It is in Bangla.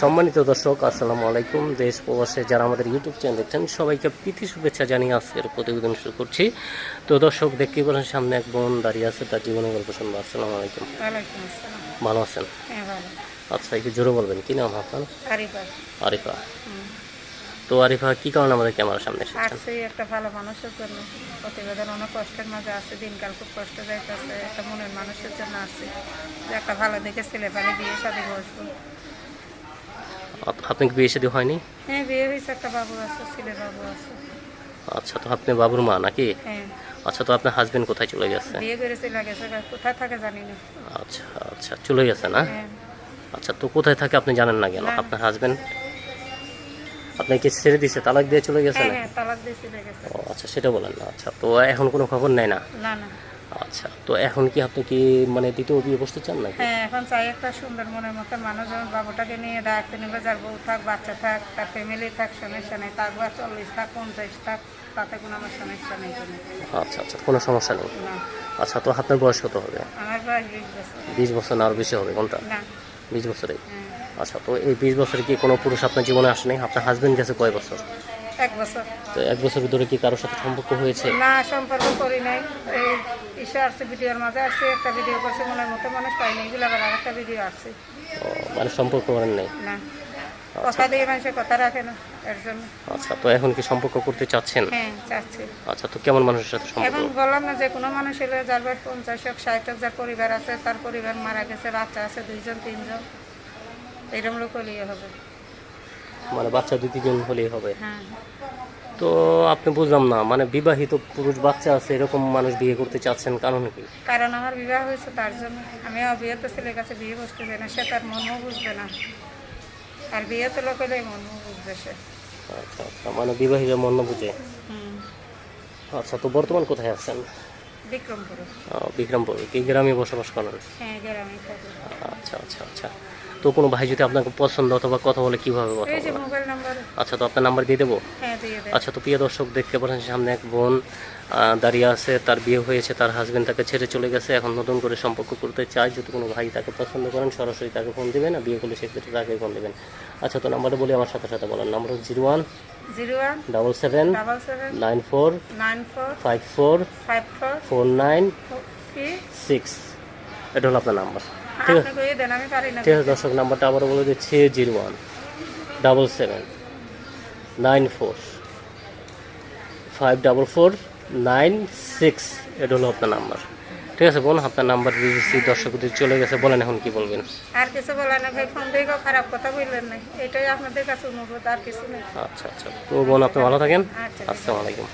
সম্মানিত দর্শক আসসালামু আলাইকুম। দেশ প্রবাসে যারা আমাদের ইউটিউব চ্যানেল দেখছেন সবাইকে প্রীতি শুভেচ্ছা জানিয়ে আজকের প্রতিবেদন শুরু করছি। তো দর্শক দেখতে পারেন সামনে এক বোন দাঁড়িয়ে আছে তার জীবনের গল্প শুনব। আসসালামু আলাইকুম। ভালো আছেন? হ্যাঁ আচ্ছা একটু জোরে বলবেন কি নাম আপনার? আরিফা। তো আরিফা কি কারণে আমাদের ক্যামেরার সামনে এসেছেন? একটা ভালো মানুষের জন্য। প্রতিবেদন অনেক কষ্টের মাঝে আছে দিনকাল খুব কষ্ট যাইতেছে একটা মনের মানুষের জন্য আছে। একটা ভালো দেখে ছেলে পালে বিয়ে শাদি বসবো। আপনি কি বিয়ে শাদী হয়নি? হ্যাঁ বিয়ে হয়েছে একটা বাবু আছে ছেলে বাবু আছে। আচ্ছা তো আপনি বাবুর মা নাকি? হ্যাঁ। আচ্ছা তো আপনার হাজবেন্ড কোথায় চলে গেছে? বিয়ে করে চলে গেছে কোথায় থাকে জানি না। আচ্ছা আচ্ছা চলে গেছে না? হ্যাঁ। আচ্ছা তো কোথায় থাকে আপনি জানেন না কেন? আপনার হাজবেন্ড আপনি কি ছেড়ে দিছে তালাক দিয়ে চলে গেছে হ্যাঁ না হ্যাঁ তালাক দিয়ে চলে গেছে। ও আচ্ছা সেটা বলেন না। আচ্ছা তো এখন কোনো খবর নেই না? না না। আচ্ছা তো এখন কি আপনি কি মানে দ্বিতীয় বিয়ে বসতে চান নাকি? হ্যাঁ এখন চাই একটা সুন্দর মনের মতো মানুষ যেমন বাবুটাকে নিয়ে ডাকতে নেবে যার বউ থাক বাচ্চা থাক তার ফ্যামিলি থাক সমস্যা নেই তার বা চল্লিশ থাক পঞ্চাশ থাক তাতে কোনো আমার সমস্যা নেই। আচ্ছা আচ্ছা কোনো সমস্যা নেই। আচ্ছা তো আপনার বয়স কত হবে? আমার বয়স বিশ বছর। বিশ বছর না আরও বেশি হবে কোনটা? না। বিশ বছরেই। হ্যাঁ, আচ্ছা তো এই বিশ বছরে কি কোনো পুরুষ আপনার জীবনে আসেনি আপনার হাজবেন্ড গেছে কয় বছর? এক বছর। তো এক বছরের ধরে কি কারোর সাথে সম্পর্ক হয়েছে? না সম্পর্ক করি নাই। এই ইসে আসছে ভিডিওর মাঝে আসছে একটা ভিডিও করছে মনের মতো মানুষ পাইনি এগুলো আবার আরেকটা ভিডিও আসছে। ও, মানে সম্পর্ক করেন নেই? না। কথা দিয়ে মানুষের কথা রাখে না এর জন্য। আচ্ছা তো এখন কি সম্পর্ক করতে চাচ্ছেন? হ্যাঁ চাচ্ছে। আচ্ছা তো কেমন মানুষের সাথে সম্পর্ক? বললাম না যে কোনো মানুষ হলে যার পঞ্চাশ হোক ষাট হোক যার পরিবার আছে তার পরিবার মারা গেছে বাচ্চা আছে দুইজন তিনজন এরকম লোক হলেই হবে। মানে বাচ্চা দুই তিনজন হলেই হবে। হ্যাঁ। তো আপনি বুঝলাম না মানে বিবাহিত পুরুষ বাচ্চা আছে এরকম মানুষ বিয়ে করতে চাচ্ছেন কারণ কি? কারণ আমার বিবাহ হয়েছে তার জন্য আমি অবিয়েতে ছেলের কাছে বিয়ে বসতে চাই না সে তার মনও বুঝবে না। আর বিয়েতে লোক হলে মনও বুঝবে সে। আচ্ছা আচ্ছা মানে বিবাহিত মন বুঝে। হুম। আচ্ছা তো বর্তমান কোথায় আছেন? বিক্রমপুরে। বিক্রমপুর কি গ্রামে বসবাস করেন? হ্যাঁ গ্রামে থাকি। আচ্ছা আচ্ছা আচ্ছা। তো কোনো ভাই যদি আপনাকে পছন্দ অথবা কথা বলে কীভাবে কথা বলে? আচ্ছা তো আপনার নাম্বার দিয়ে দেবো? হ্যাঁ দিয়ে দেয় আচ্ছা তো প্রিয় দর্শক দেখতে পাচ্ছেন সামনে এক বোন দাঁড়িয়ে আছে তার বিয়ে হয়েছে তার হাজবেন্ড তাকে ছেড়ে চলে গেছে এখন নতুন করে সম্পর্ক করতে চায়। যদি কোনো ভাই তাকে পছন্দ করেন সরাসরি তাকে ফোন দেবেন আর বিয়ে করলে সেক্ষেত্রে তাকে ফোন দেবেন। আচ্ছা তো নাম্বারটা বলি আমার সাথে সাথে বলেন number zero one double seven nine four five four four nine six এটা হলো আপনার নাম্বার ঠিক আছে। না। ঠিক আছে দর্শক নাম্বারটা আবারও বলে দিচ্ছি zero one double seven nine four five double four nine six. এটা হলো আপনার নাম্বার। ঠিক আছে বোন আপনার নাম্বার দিয়েছি দর্শকদের চলে গেছে বলেন এখন কি বলবেন? আর কিছু বলার না ভাই ফোন দিয়ে খারাপ কথা বললেন না এটাই আপনাদের কাছে অনুরোধ আর কিছু নেই। আচ্ছা আচ্ছা। তো বোন আপনি ভালো থাকেন। আচ্ছা আসসালামু আলাইকুম।